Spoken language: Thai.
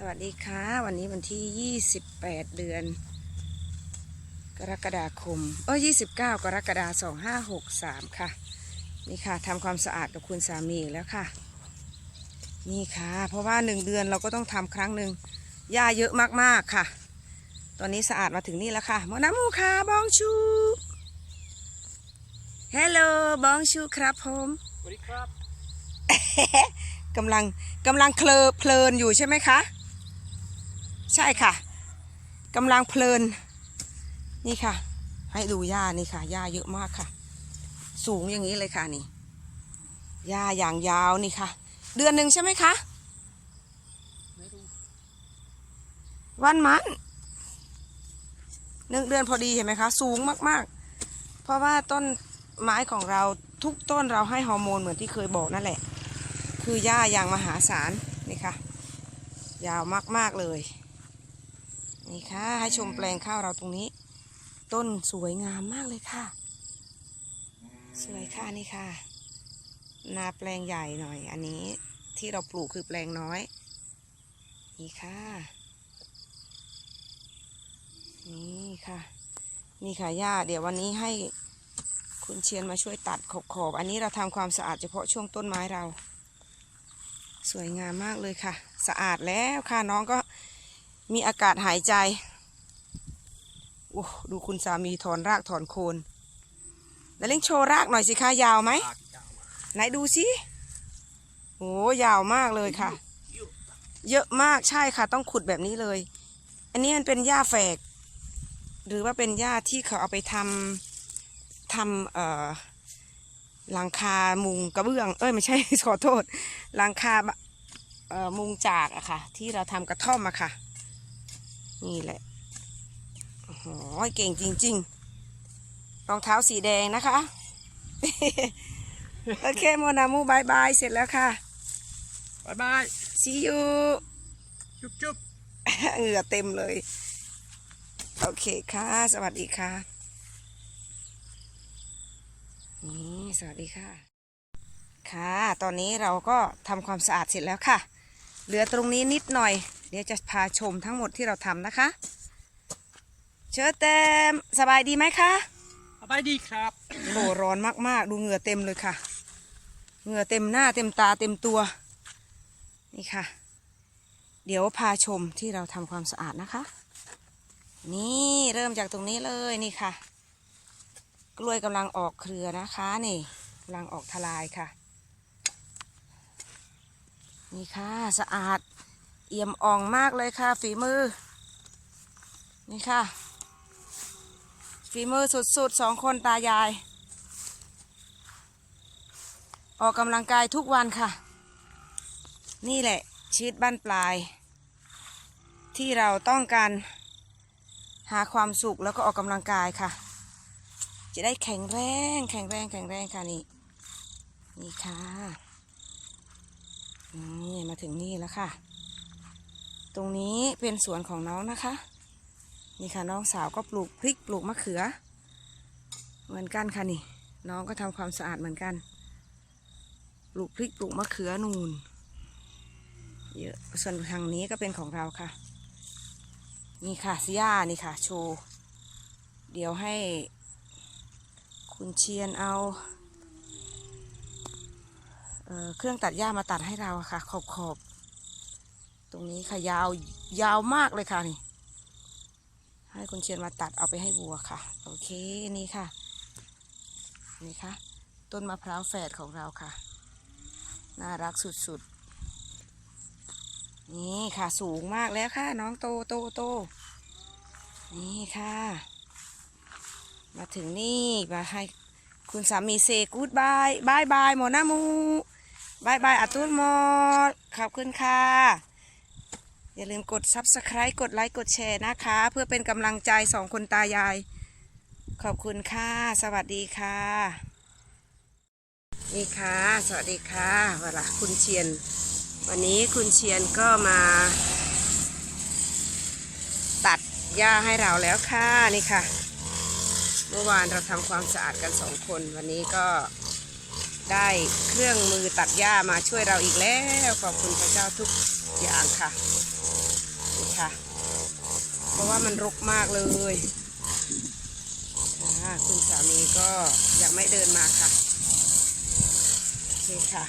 สวัสดีค่ะ วันนี้วันที่ 28 เดือน กรกฎาคมเออ29 กรกฎาคม2563 ค่ะ นี่ค่ะทำความสะอาดกับคุณสามีอีกแล้วค่ะ นี่ค่ะ เพราะว่าหนึ่งเดือนเราก็ต้องทำครั้งหนึ่งหญ้าเยอะมากๆค่ะ ตอนนี้สะอาดมาถึงนี่แล้วค่ะหมอน้ำมูค่ะบองชูฮัลโหลบองชูครับผมสวัสดีครับกำลังกำลังเคลอเพลินอยู่ใช่ไหมคะ ใช่ค่ะกำลังเพลิน นี่ค่ะ ให้ดูหญ้านี่ค่ะหญ้าเยอะมากค่ะ สูงอย่างนี้เลยค่ะนี่หญ้าอย่างยาวนี่ค่ะ เดือนหนึ่งใช่ไหมคะวันมันหนึ่งเดือนพอดีเห็นไหมคะ สูงมากๆ เพราะว่าต้นไม้ของเราทุกต้นเราให้ฮอร์โมนเหมือนที่เคยบอกนั่นแหละ คือหญ้าอย่างมหาศาลนี่ค่ะ ยาวมากๆเลย นี่ค่ะ ให้ชมแปลงข้าวเราตรงนี้ ต้นสวยงามมากเลยค่ะ สวยค่ะนี่ค่ะ นาแปลงใหญ่หน่อย อันนี้ที่เราปลูกคือแปลงน้อย นี่ค่ะ นี่ค่ะ นี่ค่ะย่าเดี๋ยววันนี้ให้คุณเชียนมาช่วยตัดขอบขอบ อันนี้เราทำความสะอาดเฉพาะช่วงต้นไม้เรา สวยงามมากเลยค่ะ สะอาดแล้วค่ะน้องก็ มีอากาศหายใจ โอ้ดูคุณสามีถอนรากถอนโคนแล้วเล่งโชว์รากหน่อยสิคะยาวไหมปากยาวมาไหนดูสิโอ้ยาวมากเลยค่ะ เยอะมากใช่ค่ะ ต้องขุดแบบนี้เลย อันนี้มันเป็นหญ้าแฝก หรือว่าเป็นหญ้าที่เขาเอาไปทำทำเอ่อหลังคามุงกระเบื้อง เอ้ยไม่ใช่ ขอโทษหลังคาเอ่อมุงจากอะค่ะ ที่เราทำกระท่อมอะค่ะ นี่แหละโอ้โหเก่งจริง ๆ รองเท้าสีแดงนะคะ โอเคโมนามูบายบาย เสร็จแล้วค่ะบายบาย see you จุ๊บจุ๊บเหงื่อเต็มเลย โอเคค่ะ สวัสดีค่ะนี่สวัสดีค่ะ ค่ะ ตอนนี้เราก็ทำความสะอาดเสร็จแล้วค่ะ เหลือตรงนี้นิดหน่อย เดี๋ยวจะพาชมทั้งหมดที่เราทำนะคะ เชิญเต็มสบายดีไหมคะสบายดีครับโหร้อนมากๆ ดูเหงื่อเต็มเลยค่ะ เหงื่อเต็มหน้าเต็มตาเต็มตัว นี่ค่ะ เดี๋ยวพาชมที่เราทำความสะอาดนะคะ นี่เริ่มจากตรงนี้เลยนี่ค่ะ กล้วยกำลังออกเครือนะคะนี่กำลังออกทลายค่ะ นี่ค่ะสะอาด เอี่ยมอ่องมากเลยค่ะ ฝีมือ นี่ค่ะ ฝีมือสุดๆสองคนตายาย ออกกำลังกายทุกวันค่ะ นี่แหละชีวิตบ้านปลาย ที่เราต้องการหาความสุขแล้วก็ออกกำลังกายค่ะ จะได้แข็งแรงแข็งแรงแข็งแรงค่ะนี่นี่ค่ะนี่มาถึงนี่แล้วค่ะ ตรงนี้เป็นสวนของน้องนะคะ นี่ค่ะน้องสาวก็ปลูกพริกปลูกมะเขือ เหมือนกันค่ะนี่ น้องก็ทำความสะอาดเหมือนกัน ปลูกพริกปลูกมะเขือนูนเยอะส่วนทางนี้ก็เป็นของเราค่ะ นี่ค่ะซิย่านี่ค่ะโชว์เดี๋ยวให้คุณเชียนเอาเอเครื่องตัดหญ้ามาตัดให้เราค่ะ ขอบขอบ รงนี้ค่ะยาวยาวมากเลยค่ะนี่ ให้คุณเชียนมาตัดเอาไปให้วัวค่ะ โอเคนี่ค่ะ นี่ค่ะ ต้นมะพร้าวแฝดของเราค่ะ น่ารักสุดๆ นี่ค่ะสูงมากแล้วค่ะ น้องโตโตโต นี่ค่ะ มาถึงนี่มาให้คุณสามีเซกูดบายบายบายหมอนามูบายบายอาตุลหมดขอบคุณค่ะ อย่าลืมกด subscribe กดไลค์กดแชร์นะคะ เพื่อเป็นกำลังใจสองคนตายาย ขอบคุณค่ะ สวัสดีค่ะ นี่ค่ะ สวัสดีค่ะเวลาคุณเชียน วันนี้คุณเชียนก็มา ตัดหญ้าให้เราแล้วค่ะนี่ค่ะ เมื่อวานเราทำความสะอาดกันสองคน วันนี้ก็ได้เครื่องมือตัดหญ้ามาช่วยเราอีกแล้ว ขอบคุณพระเจ้าทุกอย่างค่ะ เพราะว่ามันรกมากเลยคุณสามีก็ยังไม่เดินมาค่ะ โอเคค่ะ